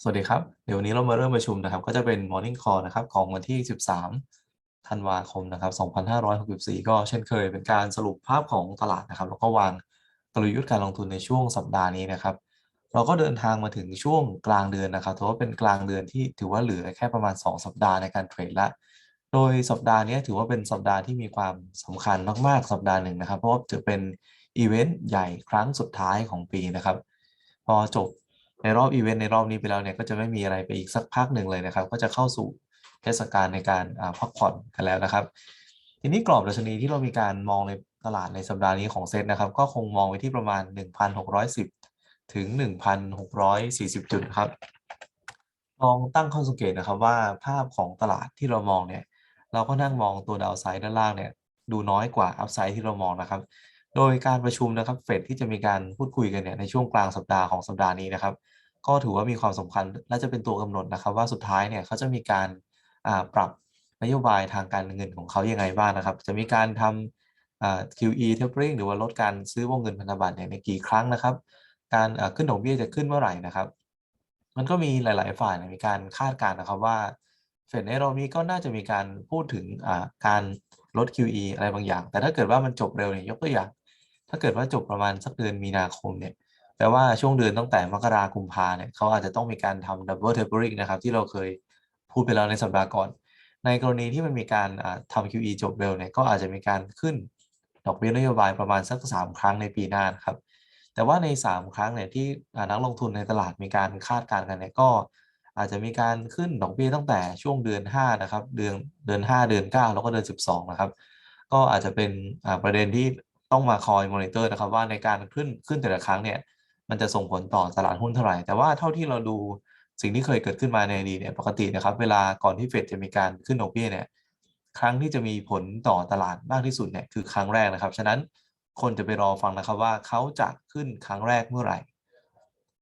สวัสดีครับ เดี๋ยววันนี้เรามาเริ่มประชุมนะครับ ก็จะเป็น Morning Call นะครับ ของวันที่ 13 ธันวาคมนะครับ 2564 ก็เช่นเคยเป็นการสรุปภาพของตลาดนะครับ แล้วก็วางกลยุทธ์การลงทุนในช่วงสัปดาห์นี้นะครับ เราก็เดินทางมาถึงช่วงกลางเดือนนะครับถือว่าเป็นกลางเดือนที่ถือว่าเหลือแค่ประมาณ 2 สัปดาห์ในการเทรดละ โดยสัปดาห์นี้ถือว่าเป็นสัปดาห์ที่มีความสำคัญมากๆ สัปดาห์หนึ่งนะครับ เพราะว่าจะเป็นอีเวนต์ใหญ่ครั้งสุดท้ายของปีนะครับ พอจบ ในรอบอีเวนต์ในรอบนี้ไปแล้วเนี่ยก็จะไม่มีอะไรไปอีกสักพักหนึ่งเลยนะครับ ก็จะเข้าสู่เทศกาลในการพักผ่อนกันแล้วนะครับ ทีนี้กรอบดัชนีที่เรามีการมองในตลาดในสัปดาห์นี้ของเซ็ตนะครับ ก็คงมองไว้ที่ประมาณ 1,610 ถึง 1,640 จุดครับลองตั้งข้อสังเกตนะครับว่าภาพของตลาดที่เรามองเนี่ย เราก็นั่งมองตัวดาวไซด์ด้านล่างเนี่ย ดูน้อยกว่าอัพไซด์ที่เรามองนะครับ โดยการประชุมนะครับเฟดที่จะมีการพูดคุยกันเนี่ยในช่วงกลางสัปดาห์ของสัปดาห์นี้นะครับ ก็ถือว่ามีความสำคัญและจะเป็นตัวกำหนดนะครับ ว่าสุดท้ายเนี่ยเขาจะมีการปรับนโยบายทางการเงินของเขายังไงบ้างนะครับ จะมีการทำ QE tapering หรือว่าลดการซื้อวงเงินพันธบัตรเนี่ยในกี่ครั้งนะครับ การขึ้นดอกเบี้ยจะขึ้นเมื่อไหร่นะครับ มันก็มีหลาย ๆ ฝ่ายมีการคาดการณ์นะครับว่าเฟดในรอบนี้ก็น่าจะมีการพูดถึงการลด QE อะไรบางอย่าง แต่ถ้าเกิดว่ามันจบเร็วเนี่ยยกตัวอย่าง ถ้าเกิดว่าจบประมาณสักเดือนมีนาคมเนี่ย แปลว่าช่วงเดือนตั้งแต่มกราคมพาเนี่ยเขาอาจจะต้องมีการทำ double tapering นะครับ ที่เราเคยพูดไปแล้วในสัปดาห์ก่อน ในกรณีที่มันมีการทำ QE จบเร็วเนี่ยก็อาจจะมีการขึ้นดอกเบี้ยนโยบายประมาณสัก 3 ครั้งในปีหน้าครับ แต่ว่าใน 3 ครั้งเนี่ยที่นักลงทุนในตลาดมีการคาดการณ์กันเนี่ยก็อาจจะมีการขึ้นดอกเบี้ยตั้งแต่ช่วงเดือน 5 นะครับ เดือนเดือน 5 เดือน 9 แล้วก็เดือน 12 นะครับ ก็อาจจะเป็นประเด็นที่ต้องมาคอยมอนิเตอร์นะครับว่าในการขึ้นขึ้นแต่ละครั้งเนี่ย มันจะส่งผลต่อตลาดหุ้นเท่าไหร่ แต่ว่าเท่าที่เราดูสิ่งที่เคยเกิดขึ้นมาในอดีตเนี่ยปกตินะครับ เวลาก่อนที่เฟดจะมีการขึ้นดอกเบี้ยเนี่ยครั้งที่จะมีผลต่อตลาดมากที่สุดเนี่ยคือครั้งแรกนะครับ ฉะนั้นคนจะไปรอฟังนะครับว่าเขาจะขึ้นครั้งแรกเมื่อไหร่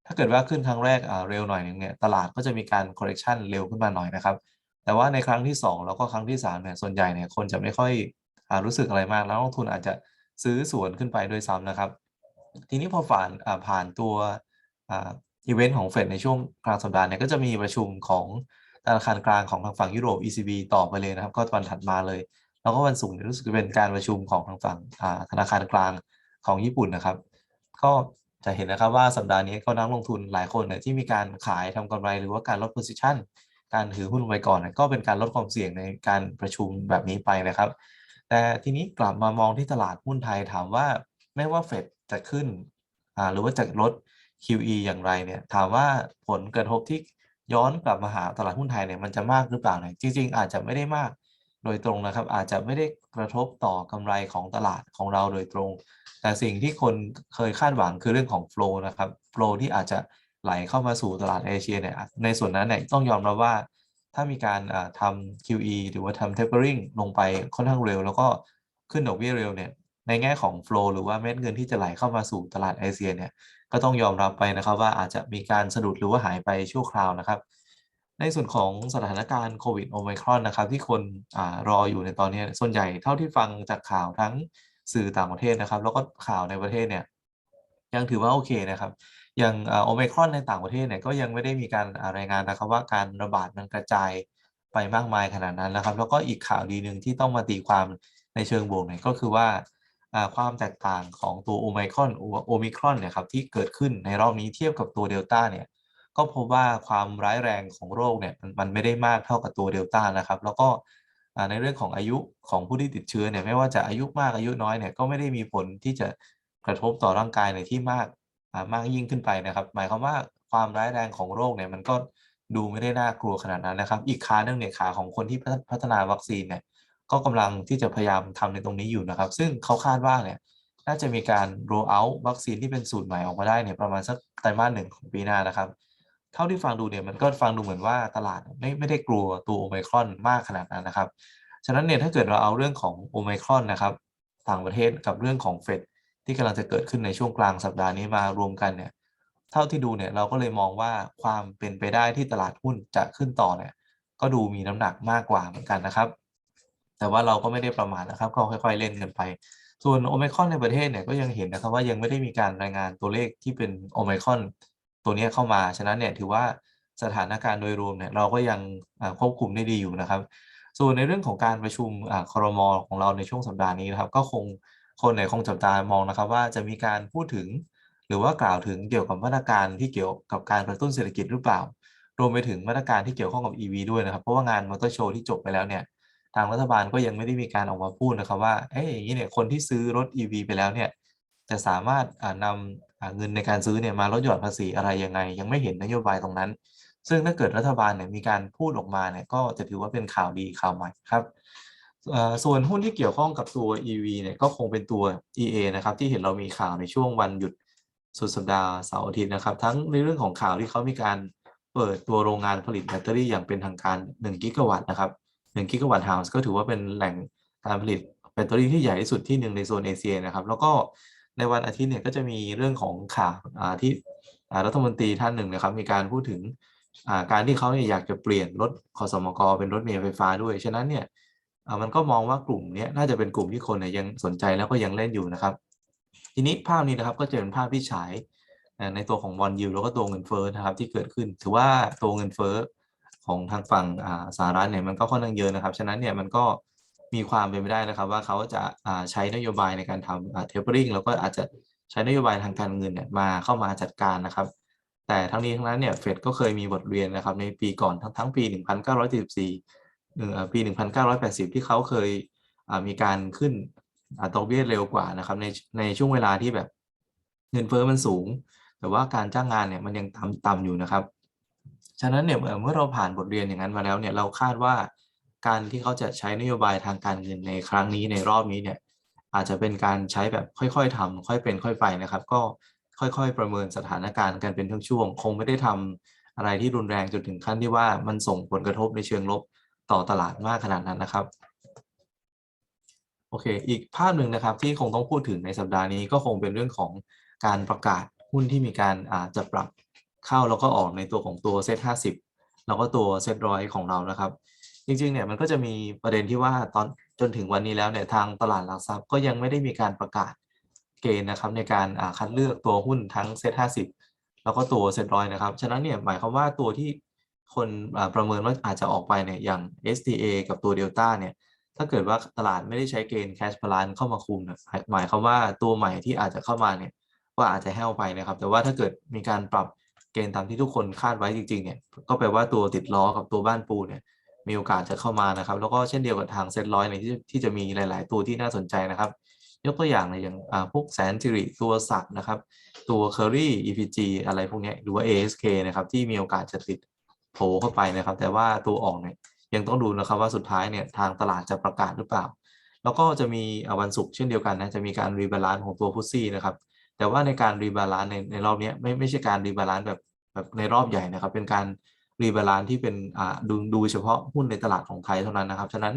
ถ้าเกิดว่าขึ้นครั้งแรกเร็วหน่อยนึงเนี่ยตลาดก็จะมีการ correction เร็วขึ้นมาหน่อยนะครับ แต่ว่าในครั้งที่ 2 แล้วก็ครั้งที่3เนี่ยส่วนใหญ่เนี่ยคนจะไม่ค่อยรู้สึกอะไรมากแล้วลงทุนอาจจะซื้อสวนขึ้นไปด้วยซ้ำนะครับ ทีนี้พอผ่านผ่านตัวอีเวนต์ของเฟดในช่วงกลางสัปดาห์เนี่ยก็จะมีประชุมของธนาคารกลางของทางฝั่งยุโรป ECB ต่อไปเลยนะครับ ก็วันถัดมาเลย แล้วก็วันศุกร์รู้สึกจะเป็นการประชุมของทางฝั่งธนาคารกลางของญี่ปุ่นนะครับ ก็จะเห็นนะครับว่าสัปดาห์นี้ก็นักลงทุนหลายคนเนี่ยที่มีการขายทำกำไรหรือว่าการลด position การถือหุ้นไว้ก่อนก็เป็นการลดความเสี่ยงในการประชุมแบบนี้ไปนะครับ แต่ทีนี้กลับมามองที่ตลาดหุ้นไทยถามว่าไม่ว่าเฟด จะขึ้นหรือว่าจะลด QE อย่างไรเนี่ยถามว่าผลกระทบที่ย้อนกลับมาหาตลาดหุ้นไทยเนี่ยมันจะมากหรือเปล่าเนี่ยจริง ๆ อาจจะไม่ได้มากโดยตรงนะครับ อาจจะไม่ได้กระทบต่อกำไรของตลาดของเราโดยตรง แต่สิ่งที่คนเคยคาดหวังคือเรื่องของ flow นะครับ flow ที่อาจจะไหลเข้ามาสู่ตลาดเอเชียเนี่ยในส่วนนั้นเนี่ยต้องยอมรับว่า ถ้ามีการทำ QE หรือว่าทำ tapering ลงไปค่อนข้างเร็ว แล้วก็ขึ้นดอกเบี้ยเร็วเนี่ย ในแง่ของ flow หรือว่าเม็ดเงินที่จะไหลเข้ามาสู่ตลาดเอเชียเนี่ยก็ต้องยอมรับไปนะครับว่าอาจจะมีการสะดุดหรือว่าหายไปชั่วคราวนะครับ ในส่วนของสถานการณ์โควิดโอไมครอนนะครับ ที่คนอรออยู่ในตอนนี้ส่วนใหญ่เท่าที่ฟังจากข่าวทั้งสื่อต่างประเทศนะครับ แล้วก็ข่าวในประเทศเนี่ยยังถือว่าโอเคนะครับอย่างโอไมครอนในต่างประเทศเนี่ยก็ยังไม่ได้มีการรายงานนะครับว่าการระบาดมันกระจายไปมากมายขนาดนั้นนะครับ แล้วก็อีกข่าวดีหนึ่งที่ต้องมาตีความในเชิงบวกเนี่ยก็คือว่า ความแตกต่างของตัวโอไมครอนโอมิครอนเนี่ยครับที่เกิดขึ้นในรอบนี้เทียบกับตัวเดลต้าเนี่ยก็พบว่าความร้ายแรงของโรคเนี่ยมันไม่ได้มากเท่ากับตัวเดลต้านะครับ แล้วก็ในเรื่องของอายุของผู้ที่ติดเชื้อเนี่ยไม่ว่าจะอายุมากอายุน้อยเนี่ยก็ไม่ได้มีผลที่จะกระทบต่อร่างกายในที่มากมากยิ่งขึ้นไปนะครับ หมายความว่าความร้ายแรงของโรคเนี่ยมันก็ดูไม่ได้น่ากลัวขนาดนั้นนะครับ อีกขาหนึ่งเนี่ยขาของคนที่พัฒนาวัคซีนเนี่ย ก็กำลังที่จะพยายามทำในตรงนี้อยู่นะครับ ซึ่งเขาคาดว่าเนี่ยน่าจะมีการ roll out วัคซีนที่เป็นสูตรใหม่ออกมาได้เนี่ยประมาณสักไตรมาสหนึ่งของปีหน้านะครับ เท่าที่ฟังดูเนี่ยมันก็ฟังดูเหมือนว่าตลาดไม่ไม่ได้กลัวตัวโอไมครอนมากขนาดนั้นนะครับ ฉะนั้นเนี่ยถ้าเกิดเราเอาเรื่องของโอไมครอนนะครับต่างประเทศกับเรื่องของเฟดที่กำลังจะเกิดขึ้นในช่วงกลางสัปดาห์นี้มารวมกันเนี่ยเท่าที่ดูเนี่ยเราก็เลยมองว่าความเป็นไปได้ที่ตลาดหุ้นจะขึ้นต่อเนี่ยก็ดูมีน้ำหนักมากกว่าเหมือนกันนะครับ แต่ว่าเราก็ไม่ได้ประมาทนะครับ ก็ค่อย ๆ เล่นกันไป ส่วนโอไมคอนในประเทศเนี่ยก็ยังเห็นนะครับว่ายังไม่ได้มีการรายงานตัวเลขที่เป็นโอไมคอนตัวนี้เข้ามา ฉะนั้นเนี่ยถือว่าสถานการณ์โดยรวมเนี่ยเราก็ยังควบคุมได้ดีอยู่นะครับ ส่วนในเรื่องของการประชุมอ่าครมของเราในช่วงสัปดาห์นี้นะครับ ก็คงคนไหนคงจับตามองนะครับ ว่าจะมีการพูดถึง หรือว่ากล่าวถึงเกี่ยวกับมาตรการที่เกี่ยวกับการกระตุ้นเศรษฐกิจหรือเปล่า รวมไปถึงมาตรการที่เกี่ยวข้องกับ EV ด้วยนะครับ เพราะว่างานมอเตอร์โชว์ที่จบไปแล้วเนี่ย ทางรัฐบาลก็ยังไม่ได้มีการออกมาพูดนะครับว่าเอ้ยอย่างนี้เนี่ยคนที่ซื้อรถ EV ไปแล้วเนี่ยจะสามารถอ่านำอ่าเงินในการซื้อเนี่ยมาลดหย่อนภาษีอะไรยังไง ยังไม่เห็นนโยบายตรงนั้น ซึ่งถ้าเกิดรัฐบาลเนี่ยมีการพูดออกมาเนี่ยก็จะถือว่าเป็นข่าวดีข่าวใหม่ครับเอ่อส่วนหุ้นที่เกี่ยวข้องกับตัว EV เนี่ยก็คงเป็นตัว EA นะครับที่เห็นเรามีข่าวในช่วงวันหยุดสุดสัปดาห์เสาร์อาทิตย์นะครับ ทั้งในเรื่องของข่าวที่เขามีการเปิดตัวโรงงานผลิตแบตเตอรี่อย่างเป็นทางการ 1 กิกะวัตต์นะครับ 1กิกะวัตต์เฮาส์ก็ถือว่าเป็นแหล่งการผลิตแบตเตอรี่ที่ใหญ่ที่สุดที่หนึ่งในโซนเอเชียนะครับ แล้วก็ในวันอาทิตย์เนี่ยก็จะมีเรื่องของข่าวที่รัฐมนตรีท่านหนึ่งนะครับ มีการพูดถึงการที่เขาเนี่ยอยากจะเปลี่ยนรถคอสมกเป็นรถเมล์ไฟฟ้าด้วย ฉะนั้นเนี่ยมันก็มองว่ากลุ่มนี้น่าจะเป็นกลุ่มที่คนเนี่ยยังสนใจแล้วก็ยังเล่นอยู่นะครับ ทีนี้ภาพนี้นะครับก็จะเป็นภาพที่ฉายในตัวของบอลยูแล้วก็ตัวเงินเฟ้อนะครับที่เกิดขึ้น ถือว่าตัวเงินเฟ้อ ของทางฝั่งอ่าสหรัฐเนี่ยมันก็ค่อนข้างเยอะนะครับ ฉะนั้นเนี่ยมันก็มีความเป็นไปได้นะครับ ว่าเขาจะใช้นโยบายในการทำเทปเปอริงแล้วก็อาจจะใช้นโยบายทางการเงินเนี่ยมาเข้ามาจัดการนะครับ แต่ทั้งนี้ทั้งนั้นเนี่ยเฟดก็เคยมีบทเรียนนะครับในปีก่อนทั้งทั้งปี 1974หนึ่งปี 1980 ที่เขาเคยมีการขึ้นอัตราเบี้ยเร็วกว่านะครับในในช่วงเวลาที่แบบเงินเฟ้อมันสูง แต่ว่าการจ้างงานเนี่ยมันยังต่ำต่ำอยู่นะครับ ฉะนั้นเนี่ยเมื่อเราผ่านบทเรียนอย่างนั้นมาแล้วเนี่ยเราคาดว่าการที่เขาจะใช้นโยบายทางการเงินในครั้งนี้ในรอบนี้เนี่ยอาจจะเป็นการใช้แบบค่อยๆทำค่อยเป็นค่อยไปนะครับ ก็ค่อยๆ ประเมินสถานการณ์กันเป็นช่วงๆคงไม่ได้ทำอะไรที่รุนแรงจนถึงขั้นที่ว่ามันส่งผลกระทบในเชิงลบต่อตลาดมากขนาดนั้นนะครับโอเค อีกภาพหนึ่งนะครับที่คงต้องพูดถึงในสัปดาห์นี้ก็คงเป็นเรื่องของการประกาศหุ้นที่มีการอาจจะปรับ เข้าแล้วก็ออกในตัวของตัวเซตห้าสิบแล้วก็ตัวเซตร้อยของเรานะครับ จริงๆเนี่ยมันก็จะมีประเด็นที่ว่าตอนจนถึงวันนี้แล้วเนี่ยทางตลาดหลักทรัพย์ก็ยังไม่ได้มีการประกาศเกณฑ์นะครับในการคัดเลือกตัวหุ้นทั้งเซตห้าสิบแล้วก็ตัวเซตร้อยนะครับ ฉะนั้นเนี่ยหมายความว่าตัวที่คนประเมินว่าอาจจะออกไปเนี่ยอย่าง STA กับตัว Delta เนี่ยถ้าเกิดว่าตลาดไม่ได้ใช้เกณฑ์ cash balance เข้ามาคุมเนี่ยหมายหมายความว่าตัวใหม่ที่อาจจะเข้ามาเนี่ยก็อาจจะแห้วไปนะครับ แต่ว่าถ้าเกิดมีการปรับ เกณฑ์ตามที่ทุกคนคาดไว้จริงๆเนี่ยก็แปลว่าตัวติดล้อกับตัวบ้านปูเนี่ยมีโอกาสจะเข้ามานะครับ แล้วก็เช่นเดียวกับทางเซ็ตร้อยเนี่ยที่ที่จะมีหลาย ๆ ตัวที่น่าสนใจนะครับ ยกตัวอย่างเลยอย่างอาพวกแสนสิริตัวสักนะครับ ตัวเคอรี่ EPG อะไรพวกนี้หรือว่า ASK นะครับที่มีโอกาสจะติดโผล่เข้าไปนะครับ แต่ว่าตัวออกเนี่ยยังต้องดูนะครับว่าสุดท้ายเนี่ยทางตลาดจะประกาศหรือเปล่า แล้วก็จะมีวันศุกร์เช่นเดียวกันนะจะมีการรีบาลานซ์ของตัวฟุตซี่นะครับ แต่ว่าในการรีบาลานซ์ในในรอบนี้ไม่ไม่ใช่การรีบาลานซ์แบบแบบในรอบใหญ่นะครับ เป็นการรีบาลานซ์ที่เป็นอ่าดูดูเฉพาะหุ้นในตลาดของไทยเท่านั้นนะครับฉะนั้น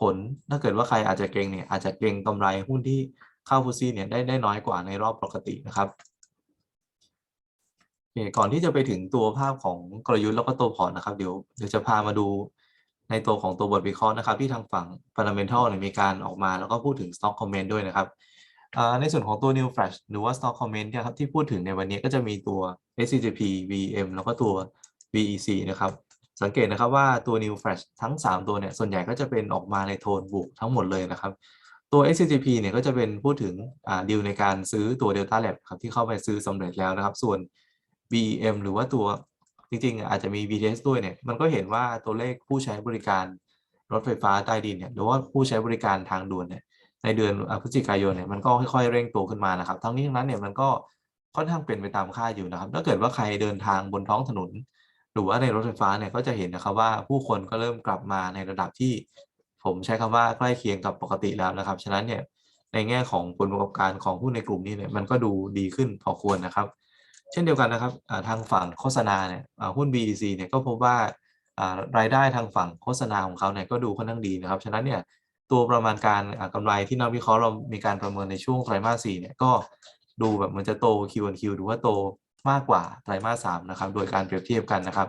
ผลถ้าเกิดว่าใครอาจจะเก่งเนี่ยอาจจะเก่งกำไรหุ้นที่เข้าฟุตซี่เนี่ยได้ได้น้อยกว่าในรอบปกตินะครับก่อนที่จะไปถึงตัวภาพของกลยุทธ์แล้วก็ตัวพอร์ตนะครับเดี๋ยวเดี๋ยวจะพามาดูในตัวของตัวบทวิเคราะห์นะครับ ที่ทางฝั่ง Fundamental เนี่ยมีการออกมาแล้วก็พูดถึง Stock Comment ด้วยนะครับ ในส่วนของตัว New Flash หรือว่า Stock Comment นี่ครับที่พูดถึงในวันนี้ก็จะมีตัว SCGP VM แล้วก็ตัว VEC นะครับ สังเกตนะครับว่าตัว New Flash ทั้ง 3 ตัวเนี่ย ส่วนใหญ่ก็จะเป็นออกมาในโทนบวกทั้งหมดเลยนะครับ ตัว SCGP เนี่ยก็จะเป็นพูดถึงดีลในการซื้อตัว Delta Lab ครับที่เข้าไปซื้อสำเร็จแล้วนะครับ ส่วน VM หรือว่าตัวจริงๆ อาจจะมี BTS ด้วยเนี่ย มันก็เห็นว่าตัวเลขผู้ใช้บริการรถไฟฟ้าใต้ดินเนี่ย หรือว่าผู้ใช้บริการทางด่วนเนี่ย ในเดือนพฤศจิกายนเนี่ยมันก็ค่อยๆเร่งตัวขึ้นมานะครับ ทั้งนี้ทั้งนั้นเนี่ยมันก็ค่อนข้างเป็นไปตามคาดอยู่นะครับถ้าเกิดว่าใครเดินทางบนท้องถนน หรือว่าในรถไฟฟ้าเนี่ยก็จะเห็นนะครับว่าผู้คนก็เริ่มกลับมาในระดับที่ ผมใช้คำว่าใกล้เคียงกับปกติแล้วนะครับ ฉะนั้นเนี่ยในแง่ของผลประกอบการของหุ้นในกลุ่มนี้เนี่ยมันก็ดูดีขึ้นพอควรนะครับ เช่นเดียวกันนะครับทางฝั่งโฆษณาเนี่ยหุ้น BEC เนี่ยก็พบว่าอ่ารายได้ทางฝั่งโฆษณาของเขาเนี่ยก็ดูค่อนข้างดีนะครับ ฉะนั้นเนี่ย ตัวประมาณการอ่ากำไรที่นักวิเคราะห์เรามีการประเมินในช่วงไตรมาส4เนี่ยก็ดูแบบมันจะโต Q1Q หรือว่าโตมากกว่าไตรมาส3นะครับ โดยการเปรียบเทียบกันนะครับ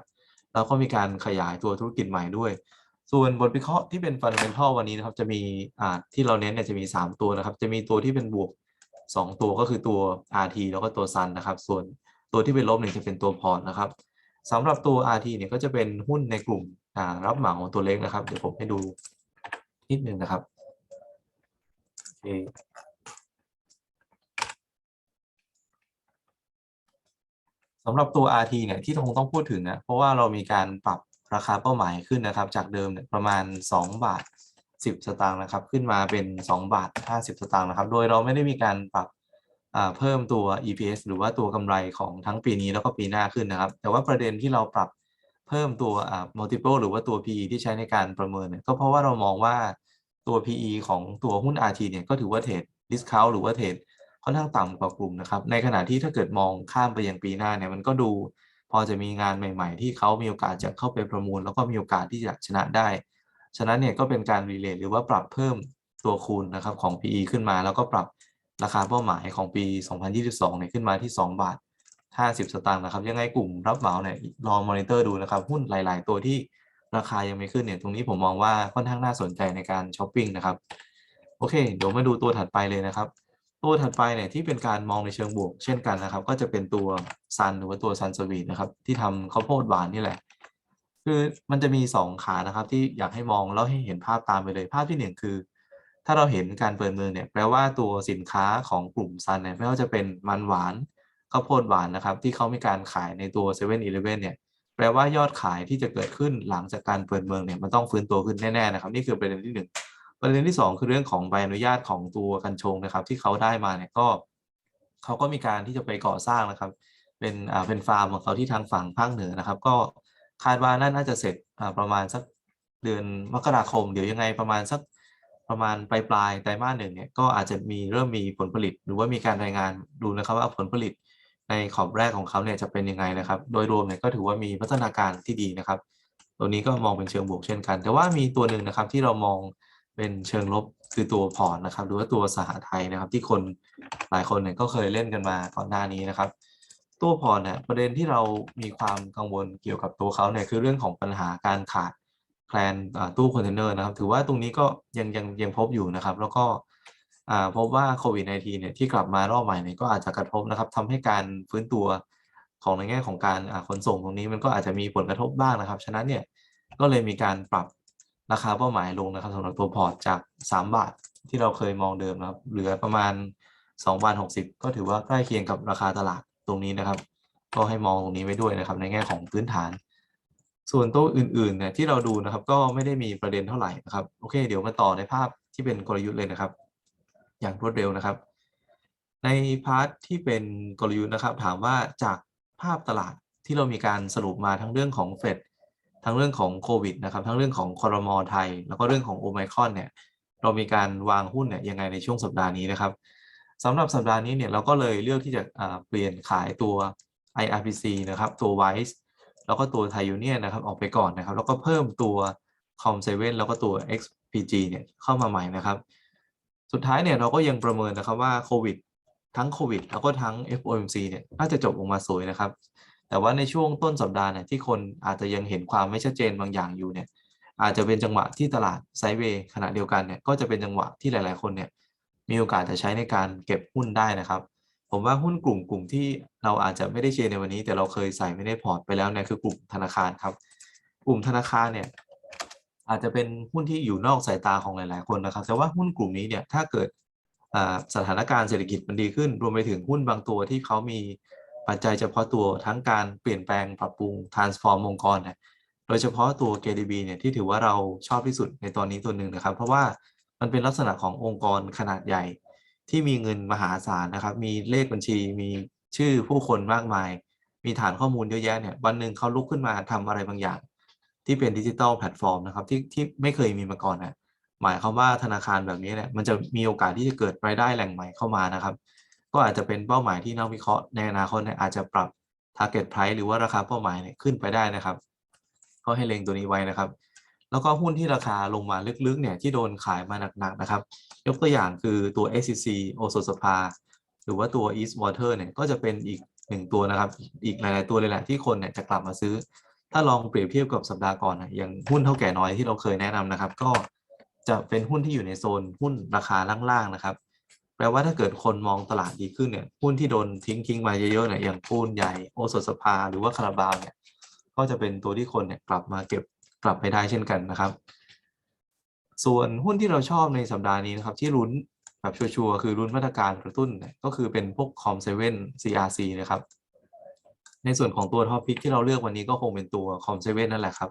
แล้วก็มีการขยายตัวธุรกิจใหม่ด้วย ส่วนบทวิเคราะห์ที่เป็น fundamental วันนี้นะครับ จะมีอ่าที่เราเน้นเนี่ยจะมี 3 ตัวนะครับ จะมีตัวที่เป็นบวก 2 ตัวก็คือตัว RT แล้วก็ตัว Sun นะครับ ส่วนตัวที่เป็นลบเนี่ยจะเป็นตัวพอร์ตนะครับสำหรับตัว RT เนี่ยก็จะเป็นหุ้นในกลุ่มรับเหมาตัวเล็กนะครับ เดี๋ยวผมให้ดู นิดนึงนะครับโอเคสำหรับตัว RT เนี่ยที่คงต้องพูดถึงนะเพราะว่าเรามีการปรับราคาเป้าหมายขึ้นนะครับ จากเดิมเนี่ยประมาณ 2 บาท 10 สตางค์นะครับ ขึ้นมาเป็น 2 บาท 50 สตางค์นะครับ โดยเราไม่ได้มีการปรับเพิ่มตัว EPS หรือว่าตัวกำไรของทั้งปีนี้แล้วก็ปีหน้าขึ้นนะครับ แต่ว่าประเด็นที่เราปรับ เพิ่มตัว multiple หรือว่าตัว PE ที่ใช้ในการประเมินเนี่ยก็เพราะว่าเรามองว่าตัว PE ของตัวหุ้น RT เนี่ยก็ถือว่าเทรด discount หรือว่าเทรดค่อนข้างต่ำกว่ากลุ่มนะครับ ในขณะที่ถ้าเกิดมองข้ามไปยังปีหน้าเนี่ยมันก็ดูพอจะมีงานใหม่ ๆ ที่เขามีโอกาสจะเข้าไปประมูล แล้วก็มีโอกาสที่จะชนะได้ ฉะนั้นเนี่ยก็เป็นการรีเลทหรือว่าปรับเพิ่มตัวคูณนะครับของ PE ขึ้นมา แล้วก็ปรับราคาเป้าหมายของปี 2022เนี่ยขึ้นมาที่ 2 บาท 50 สตางค์นะครับ ยังไงกลุ่มรับเหมาเนี่ยรอมอนิเตอร์ดูนะครับ หุ้นหลาย ๆ ตัวที่ราคายังไม่ขึ้นเนี่ย ตรงนี้ผมมองว่าค่อนข้างน่าสนใจในการช้อปปิ้งนะครับ โอเค เดี๋ยวมาดูตัวถัดไปเลยนะครับ ตัวถัดไปเนี่ยที่เป็นการมองในเชิงบวก เช่นกันนะครับ ก็จะเป็นตัวซันหรือว่าตัวซันสวีทนะครับที่ทำข้าวโพดหวานนี่แหละ คือมันจะมี 2 ขานะครับ ที่อยากให้มองแล้วให้เห็นภาพตามไปเลย ภาพที่ 1 คือ ถ้าเราเห็นการเปิดเมืองเนี่ยแปลว่าตัวสินค้าของกลุ่มซันเนี่ยไม่ว่าจะเป็นมันหวาน ข้าวโพดหวานนะครับ ที่เขามีการขายในตัว7 e เ e ่ e อเนี่ยแปลว่ายอดขายที่จะเกิดขึ้นหลังจากการเปิดเมืองเนี่ยมันต้องฟื้นตัวขึ้นแน่ๆนะครับ นี่คือประเด็นที่ 1 ประเด็นที่ 2 คือเรื่องของใบอนุญาตของตัวกัญชงนะครับ ที่เขาได้มาเนี่ยก็เขาก็มีการที่จะไปก่อสร้างนะครับ เป็นอ่าเป็นฟาร์มของเขาที่ทางฝั่งภาคเหนือนะครับ ก็คาดว่าน่าจะเสร็จอ่าประมาณสักเดือนมกราคม เดี๋ยวยังไงประมาณสักประมาณปลายปลายไตรมาสหนึ่งเนี่ยก็อาจจะมีเริ่มมีผลผลิต หรือว่ามีการรายงานดูนะครับว่าผลผลิต ในขอบแรกของเขาเนี่ยจะเป็นยังไงนะครับ โดยรวมเนี่ยก็ถือว่ามีพัฒนาการที่ดีนะครับ ตัวนี้ก็มองเป็นเชิงบวกเช่นกัน แต่ว่ามีตัวหนึ่งนะครับที่เรามองเป็นเชิงลบคือตัวพอร์ตนะครับ หรือว่าตัวสหไทยนะครับ ที่คนหลายคนเนี่ยก็เคยเล่นกันมาก่อนหน้านี้นะครับ ตัวพอร์ตเนี่ยประเด็นที่เรามีความกังวลเกี่ยวกับตัวเขาเนี่ยคือเรื่องของปัญหาการขาดแคลนตู้คอนเทนเนอร์นะครับ ถือว่าตรงนี้ก็ยังยังยังพบอยู่นะครับ แล้วก็ พบว่าโควิด -19 เนี่ยที่กลับมารอบใหม่เนี่ยก็อาจจะกระทบนะครับทำให้การฟื้นตัวของในแง่ของการขนส่งตรงนี้มันก็อาจจะมีผลกระทบบ้างนะครับ ฉะนั้นเนี่ยก็เลยมีการปรับราคาเป้าหมายลงนะครับสำหรับตัวพอร์ตจาก 3 บาทที่เราเคยมองเดิมนะครับ เหลือประมาณ2บาท60 ก็ถือว่าใกล้เคียงกับราคาตลาดตรงนี้นะครับ ก็ให้มองตรงนี้ไว้ด้วยนะครับ ในแง่ของพื้นฐาน ส่วนตัวอื่นๆเนี่ยที่เราดูนะครับ ก็ไม่ได้มีประเด็นเท่าไหร่นะครับ โอเค เดี๋ยวมาต่อในภาพที่เป็นกลยุทธ์เลยนะครับ อย่างรวดเร็วนะครับ ในพาร์ทที่เป็นกลยุทธ์นะครับ ถามว่าจากภาพตลาดที่เรามีการสรุปมาทั้งเรื่องของเฟดทั้งเรื่องของโควิดนะครับ ทั้งเรื่องของคอรมอไทย แล้วก็เรื่องของโอไมครอนเนี่ยเรามีการวางหุ้นเนี่ยยังไงในช่วงสัปดาห์นี้นะครับสำหรับสัปดาห์นี้เนี่ยเราก็เลยเลือกที่จะเปลี่ยนขายตัว IRPC นะครับตัว Wise แล้วก็ตัวไทยูเนียนะครับออกไปก่อนนะครับ แล้วก็เพิ่มตัว Com7 แล้วก็ตัว XPG เนี่ยเข้ามาใหม่นะครับ สุดท้ายเนี่ยเราก็ยังประเมินนะครับว่าโควิดทั้งโควิดแล้วก็ทั้ง FOMC เนี่ยน่าจะจบออกมาสวยนะครับ แต่ว่าในช่วงต้นสัปดาห์เนี่ยที่คนอาจจะยังเห็นความไม่ชัดเจนบางอย่างอยู่เนี่ย อาจจะเป็นจังหวะที่ตลาดไซเวย์ขณะเดียวกันเนี่ยก็จะเป็นจังหวะที่หลาย ๆ คนเนี่ยมีโอกาสจะใช้ในการเก็บหุ้นได้นะครับ ผมว่าหุ้นกลุ่มกลุ่มที่เราอาจจะไม่ได้เชียร์ในวันนี้ แต่เราเคยใส่ไม่ได้พอร์ตไปแล้วเนี่ยคือกลุ่มธนาคารครับ กลุ่มธนาคารเนี่ย อาจจะเป็นหุ้นที่อยู่นอกสายตาของหลาย ๆ คนนะครับ แต่ว่าหุ้นกลุ่มนี้เนี่ยถ้าเกิดสถานการณ์เศรษฐกิจมันดีขึ้น รวมไปถึงหุ้นบางตัวที่เขามีปัจจัยเฉพาะตัวทั้งการเปลี่ยนแปลงปรับปรุง transform องค์กรเนี่ยโดยเฉพาะตัว KDB เนี่ยที่ถือว่าเราชอบที่สุดในตอนนี้ตัวหนึ่งนะครับ เพราะว่ามันเป็นลักษณะขององค์กรขนาดใหญ่ ที่มีเงินมหาศาลนะครับ มีเลขบัญชีมีชื่อผู้คนมากมาย มีฐานข้อมูลเยอะแยะเนี่ยวันหนึ่งเขาลุกขึ้นมาทำอะไรบางอย่าง ที่เป็นดิจิทัลแพลตฟอร์มนะครับที่ที่ไม่เคยมีมาก่อนนะหมายความว่าธนาคารแบบนี้เนี่ยมันจะมีโอกาสที่จะเกิดรายได้แหล่งใหม่เข้ามานะครับ ก็อาจจะเป็นเป้าหมายที่นักวิเคราะห์ในอนาคตเนี่ยอาจจะปรับ target price หรือว่าราคาเป้าหมายเนี่ยขึ้นไปได้นะครับ ก็ให้เล็งตัวนี้ไว้นะครับ แล้วก็หุ้นที่ราคาลงมาลึกๆเนี่ยที่โดนขายมาหนักๆนะครับ ยกตัวอย่างคือตัว SCC โอโซสภา หรือว่าตัว East Water เนี่ยก็จะเป็นอีกหนึ่งตัวนะครับ อีกหลายๆตัวเลยแหละที่คนเนี่ยจะกลับมาซื้อ ถ้าลองเปรียบเทียบกับสัปดาห์ก่อนนะอย่างหุ้นเท่าแก่น้อยที่เราเคยแนะนำนะครับ ก็จะเป็นหุ้นที่อยู่ในโซนหุ้นราคาล่างๆนะครับ แปลว่าถ้าเกิดคนมองตลาดดีขึ้นเนี่ยหุ้นที่โดนทิ้งทิ้งๆมาเยอะๆเนี่ยอย่างปูนใหญ่โอโซสภาหรือว่าคาราบาวเนี่ยก็จะเป็นตัวที่คนเนี่ยกลับมาเก็บกลับไปได้เช่นกันนะครับ ส่วนหุ้นที่เราชอบในสัปดาห์นี้นะครับ ที่ลุ้นแบบชัวร์ๆคือลุ้นมาตรการกระตุ้นก็คือเป็นพวกคอมเซเว่น CRC นะครับ ในส่วนของตัวท็อปพิกที่เราเลือกวันนี้ก็คงเป็นตัวคอมเซเว่นนั่นแหละครับ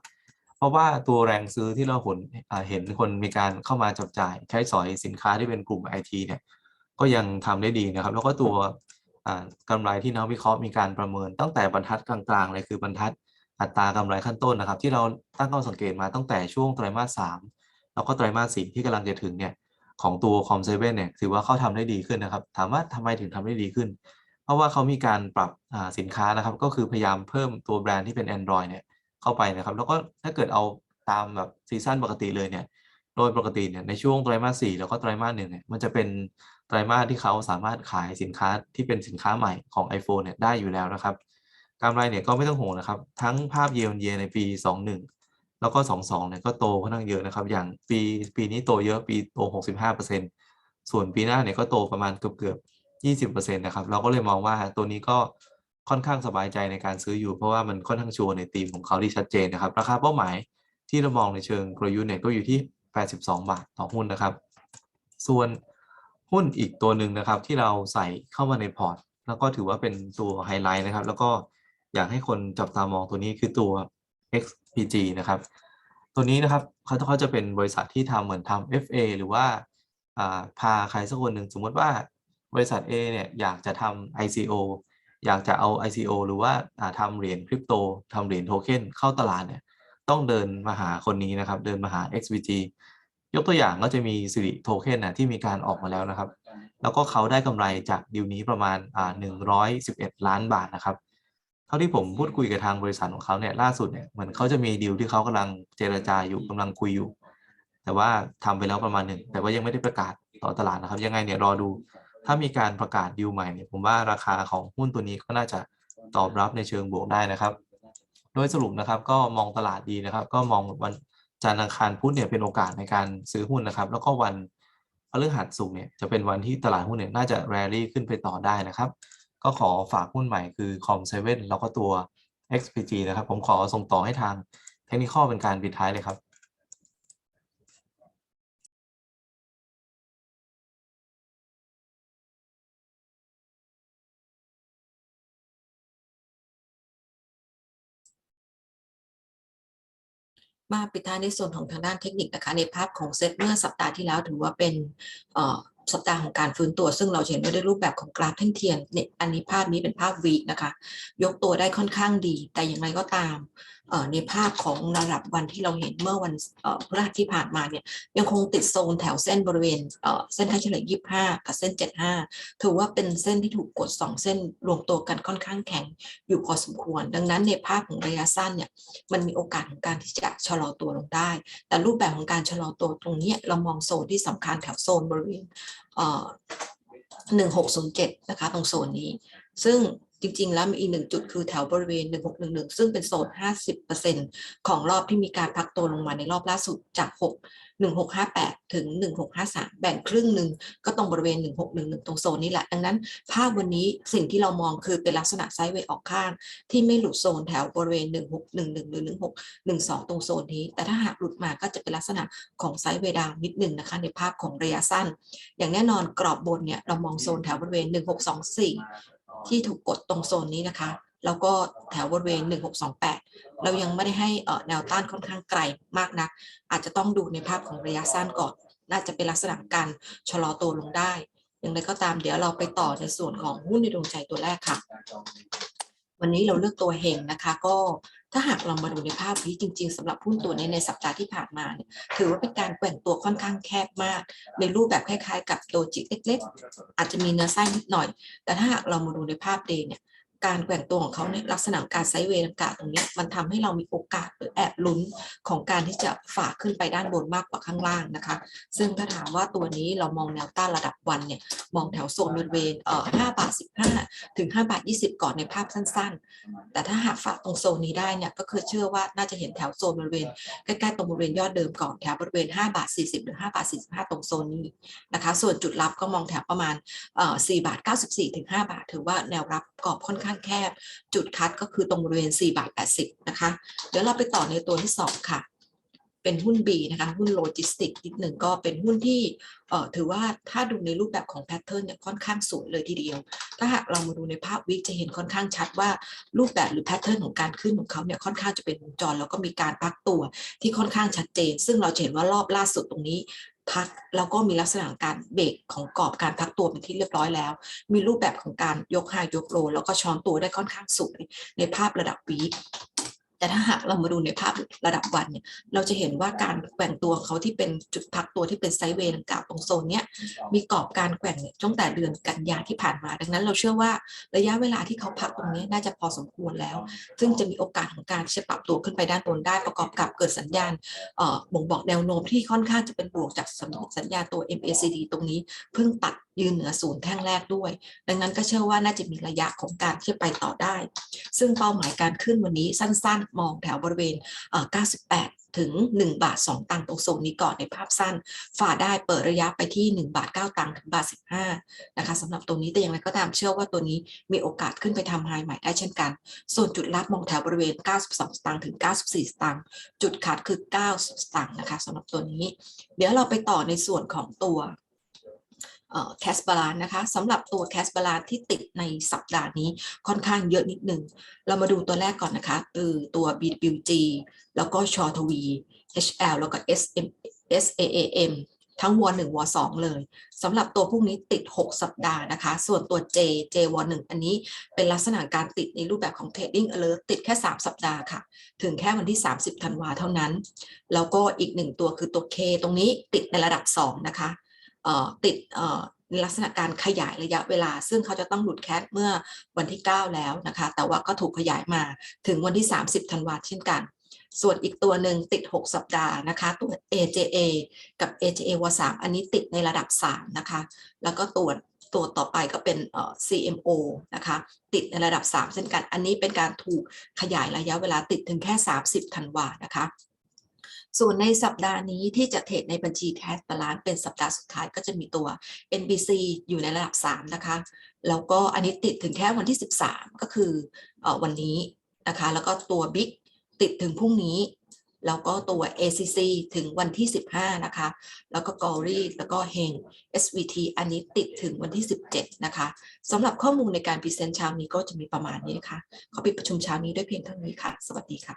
เพราะว่าตัวแรงซื้อที่เราเห็นเห็นคนมีการเข้ามาจับจ่าย ใช้สอยสินค้าที่เป็นกลุ่ม IT เนี่ยก็ยังทำได้ดีนะครับ แล้วก็ตัวอ่ากำไรที่นักวิเคราะห์มีการประเมิน ตั้งแต่บรรทัดกลางๆเลยคือบรรทัดอัตรากำไรขั้นต้นนะครับ ที่เราตั้งข้อสังเกตมาตั้งแต่ช่วงไตรมาสสามแล้วก็ไตรมาสสี่ที่กำลังจะถึงเนี่ยของตัวคอมเซเว่นเนี่ยถือว่าเขาทำได้ดีขึ้นนะครับ ถามว่าทำไมถึงทำได้ดีขึ้น เพราะว่าเขามีการปรับสินค้านะครับ ก็คือพยายามเพิ่มตัวแบรนด์ที่เป็น Android เนี่ยเข้าไปนะครับ แล้วก็ถ้าเกิดเอาตามแบบซีซั่นปกติเลยเนี่ยโดยปกติเนี่ยในช่วงไตรมาสสี่แล้วก็ไตรมาสหนึ่งเนี่ยมันจะเป็นไตรมาสที่เขาสามารถขายสินค้าที่เป็นสินค้าใหม่ของ iPhone เนี่ยได้อยู่แล้วนะครับกำไรเนี่ยก็ไม่ต้องห่วงนะครับ ทั้งภาพเย n เยในปี 21 แล้วก็ 22เนี่ยก็โตค่อนข้างเยอะนะครับ อย่างปีปีนี้โตเยอะปีโต 65%ส่วนปีหน้าเนี่ยก็โตประมาณเกือบเกือบ 20%นะครับ เราก็เลยมองว่าตัวนี้ก็ค่อนข้างสบายใจในการซื้ออยู่ เพราะว่ามันค่อนข้างชัวร์ในธีมของเขาที่ชัดเจนนะครับ ราคาเป้าหมายที่เรามองในเชิงกลยุทธ์เนี่ยก็อยู่ที่ 82 บาทต่อหุ้นนะครับ ส่วนหุ้นอีกตัวหนึ่งนะครับ ที่เราใส่เข้ามาในพอร์ต แล้วก็ถือว่าเป็นตัวไฮไลท์นะครับ แล้วก็อยากให้คนจับตามองตัวนี้คือตัว XPG นะครับ ตัวนี้นะครับเขาเขาจะเป็นบริษัทที่ทำเหมือนทำ FA หรือว่าพาใครสักคนหนึ่งสมมติว่า บริษัท A เนี่ยอยากจะทำ ICO อยากจะเอา ICO หรือว่าทำเหรียญคริปโตทำเหรียญโทเค็นเข้าตลาดเนี่ยต้องเดินมาหาคนนี้นะครับ เดินมาหา XVG ยกตัวอย่างก็จะมีสิริโทเค็นนะที่มีการออกมาแล้วนะครับ แล้วก็เขาได้กำไรจากดีลนี้ประมาณอ่า111 ล้านบาทนะครับ เท่าที่ผมพูดคุยกับทางบริษัทของเขาเนี่ยล่าสุดเนี่ยเหมือนเขาจะมีดีลที่เขากำลังเจรจาอยู่กำลังคุยอยู่ แต่ว่าทำไปแล้วประมาณหนึ่งแต่ว่ายังไม่ได้ประกาศต่อตลาดนะครับ ยังไงเนี่ยรอดู ถ้ามีการประกาศดีลใหม่เนี่ยผมว่าราคาของหุ้นตัวนี้ก็น่าจะตอบรับในเชิงบวกได้นะครับ โดยสรุปนะครับก็มองตลาดดีนะครับ ก็มองวันจันทร์อังคารพุธเนี่ยเป็นโอกาสในการซื้อหุ้นนะครับ แล้วก็วันพฤหัสศุกเนี่ยจะเป็นวันที่ตลาดหุ้นเนี่ยน่าจะแรลลี่ขึ้นไปต่อได้นะครับ ก็ขอฝากหุ้นใหม่คือ Com7 แล้วก็ตัว XPG นะครับ ผมขอส่งต่อให้ทางเทคนิคอเป็นการปิดท้ายเลยครับ มาปิดท้ายในส่วนของทางด้านเทคนิคนะคะในภาพของเซตเมื่อสัปดาห์ที่แล้วถือว่าเป็นสัปดาห์ของการฟื้นตัว ซึ่งเราเห็นว่าด้วยรูปแบบของกราฟแท่งเทียนเนี่ยอันนี้ภาพนี้เป็นภาพวีนะคะ ยกตัวได้ค่อนข้างดี แต่อย่างไรก็ตาม ในภาพของระดับวันที่เราเห็นเมื่อวันพฤหัสที่ผ่านมาเนี่ยยังคงติดโซนแถวเส้นบริเวณเส้นค่าเฉลี่ย 25 กับเส้น 75 ถือว่าเป็นเส้นที่ถูกกด 2 เส้นรวมตัวกันค่อนข้างแข็งอยู่พอสมควร ดังนั้นในภาพของระยะสั้นเนี่ยมันมีโอกาสของการที่จะชะลอตัวลงได้ แต่รูปแบบของการชะลอตัวตรงนี้เรามองโซนที่สำคัญแถวโซนบริเวณเอ่อ1607 นะคะตรงโซนนี้ ซึ่ง จริง ๆ แล้วมีอีกหนึ่งจุดคือแถวบริเวณ 1611 ซึ่งเป็นโซน 50%ของรอบที่มีการพักตัวลงมาในรอบล่าสุดจาก 6 1658 ถึง 1653 แบ่งครึ่งหนึ่งก็ตรงบริเวณ 1611 ตรงโซนนี้แหละ ดังนั้น ภาพวันนี้สิ่งที่เรามองคือเป็นลักษณะไซด์เวย์ออกข้าง ที่ไม่หลุดโซนแถวบริเวณ 1611 หรือ 1612 ตรงโซนนี้ แต่ถ้าหากหลุดมาก็จะเป็นลักษณะของไซด์เวย์ดาวนิดหนึ่งนะคะ ในภาพของระยะสั้น อย่างแน่นอนกรอบบนเนี่ยเรามองโซนแถวบริเวณ 1624 ที่ถูกกดตรงโซนนี้นะคะ แล้วก็แถวบริเวณ 1628 เรายังไม่ได้ให้แนวต้านค่อนข้างไกลมากนัก อาจจะต้องดูในภาพของระยะสั้นก่อน น่าจะเป็นลักษณะการชะลอตัวลงได้ อย่างไรก็ตามเดี๋ยวเราไปต่อในส่วนของหุ้นในดวงใจตัวแรกค่ะ วันนี้เราเลือกตัวเฮงนะคะ ก็ถ้าหากเรามาดูในภาพนี้จริง ๆสำหรับหุ้นตัวในในสัปดาห์ที่ผ่านมาเนี่ยถือว่าเป็นการแกว่งตัวค่อนข้างแคบมาก ในรูปแบบคล้ายๆ กับโดจิเล็กๆ อาจจะมีเนื้อไส้นิดหน่อย แต่ถ้าหากเรามาดูในภาพเดย์เนี่ย การแกว่งตัวของเขาเนี่ยลักษณะการไซด์เวย์ดังกาวตรงนี้มันทำให้เรามีโอกาสหรือแอบลุ้นของการที่จะฝ่าขึ้นไปด้านบนมากกว่าข้างล่างนะคะ ซึ่งถ้าถามว่าตัวนี้เรามองแนวต้านระดับวันเนี่ยมองแถวโซนบริเวณเอ่อ5บาท15ถึง5บาท20ก่อนในภาพสั้น ๆ แต่ถ้าหากฝ่าตรงโซนนี้ได้เนี่ยก็คือเชื่อว่าน่าจะเห็นแถวโซนบริเวณใกล้ๆตรงบริเวณยอดเดิมก่อนแถวบริเวณ5บาท40หรือ5บาท45ตรงโซนนี้นะคะ ส่วนจุดรับก็มองแถวประมาณเอ่อ4บาท94ถึง5บาท ถือว่าแนวรับกรอบค่อนข้างข้างแคบ จุดคัดก็คือตรงบริเวณ 4 บาท 80 นะคะ เดี๋ยวเราไปต่อในตัวที่สองค่ะ เป็นหุ้น B นะคะ หุ้นโลจิสติกนิดหนึ่งก็เป็นหุ้นที่เอ่อถือว่าถ้าดูในรูปแบบของแพทเทิร์นเนี่ยค่อนข้างสวยเลยทีเดียว ถ้าหากเรามาดูในภาพวิกจะเห็นค่อนข้างชัดว่ารูปแบบหรือแพทเทิร์นของการขึ้นของเขาเนี่ยค่อนข้างจะเป็นวงจร แล้วก็มีการพักตัวที่ค่อนข้างชัดเจน ซึ่งเราเห็นว่ารอบล่าสุดตรงนี้ พักแล้วก็มีลักษณะการเบรกของกรอบการพักตัวเป็นที่เรียบร้อยแล้ว มีรูปแบบของการยกไฮยกโลแล้วก็ช้อนตัวได้ค่อนข้างสวยในภาพระดับวีค แต่ถ้าหากเรามาดูในภาพระดับวันเนี่ยเราจะเห็นว่าการแกว่งตัวของเขาที่เป็นจุดพักตัวที่เป็นไซด์เวย์ดังกล่าวตรงโซนเนี้ยมีกรอบการแกว่งเนี่ยตั้งแต่เดือนกันยาที่ผ่านมา ดังนั้นเราเชื่อว่าระยะเวลาที่เขาพักตรงนี้น่าจะพอสมควรแล้ว ซึ่งจะมีโอกาสของการที่จะปรับตัวขึ้นไปด้านบนได้ประกอบกับเกิดสัญญาณเอ่อบ่งบอกแนวโน้มที่ค่อนข้างจะเป็นบวกจากสัญญาณตัว MACD ตรงนี้เพิ่งตัดยืนเหนือศูนย์แท่งแรกด้วย ดังนั้นก็เชื่อว่าน่าจะมีระยะของการที่จะไปต่อได้ ซึ่งเป้าหมายการขึ้นวันนี้สั้นๆมองแถวบริเวณ 98 ถึง 1 บาท 2 ตังค์ตรงโซนนี้ก่อนในภาพสั้น ฝ่าได้เปิดระยะไปที่ 1 บาท 9 ตังค์ถึงบาท 15 นะคะสำหรับตัวนี้แต่อย่างไรก็ตามเชื่อว่าตัวนี้มีโอกาสขึ้นไปทำไฮใหม่ได้เช่นกัน ส่วนจุดรับมองแถวบริเวณ 92 สตางค์ถึง 94 สตางค์จุดขาดคือ 9 สตางค์นะคะสำหรับตัวนี้ เดี๋ยวเราไปต่อในส่วนของตัว แคสบาลานนะคะสำหรับตัวแคสบาลานที่ติดในสัปดาห์นี้ค่อนข้างเยอะนิดหนึ่ง เรามาดูตัวแรกก่อนนะคะคือตัว BWG แล้วก็ชอทวี HL แล้วก็ SM SAAM ทั้งวอหนึ่งวอสองเลยสำหรับตัวพวกนี้ติด 6 สัปดาห์นะคะ ส่วนตัว J J วอหนึ่งอันนี้เป็นลักษณะการติดในรูปแบบของ Trading Alert ติดแค่ 3 สัปดาห์ค่ะ ถึงแค่วันที่ 30 ธันวาเท่านั้น แล้วก็อีกหนึ่งตัวคือตัว K ตรงนี้ติดในระดับ 2 นะคะ ติดในลักษณะการขยายระยะเวลา ซึ่งเขาจะต้องหลุดแคสเมื่อวันที่ 9 แล้วนะคะ แต่ว่าก็ถูกขยายมาถึงวันที่ 30ธันวาเช่นกัน ส่วนอีกตัวหนึ่งติด 6 สัปดาห์นะคะ ตัว AJA กับ AJA ว3อันนี้ติดในระดับ 3 นะคะ แล้วก็ตัวตัวต่อไปก็เป็น CMO นะคะ ติดในระดับ 3 เช่นกัน อันนี้เป็นการถูกขยายระยะเวลาติดถึงแค่ 30ธันวานะคะ ส่วนในสัปดาห์นี้ที่จะเทรดในบัญชีแคสบาลานเป็นสัปดาห์สุดท้ายก็จะมีตัว NBC อยู่ในระดับ 3 นะคะ แล้วก็อันนี้ติดถึงแค่วันที่ 13 ก็คืออวันนี้นะคะ แล้วก็ตัว Big ติดถึงพรุ่งนี้ แล้วก็ตัว ACC ถึงวันที่ 15 นะคะ แล้วก็ g o r y แล้วก็เฮง SVT อันนี้ติดถึงวันที่ 17 นะคะสำหรับข้อมูลในการพรีเซนต์เช้านี้ก็จะมีประมาณนี้นะคะขอปิดประชุมเช้านี้ด้วยเพียงเท่านี้ค่ะ สวัสดีค่ะ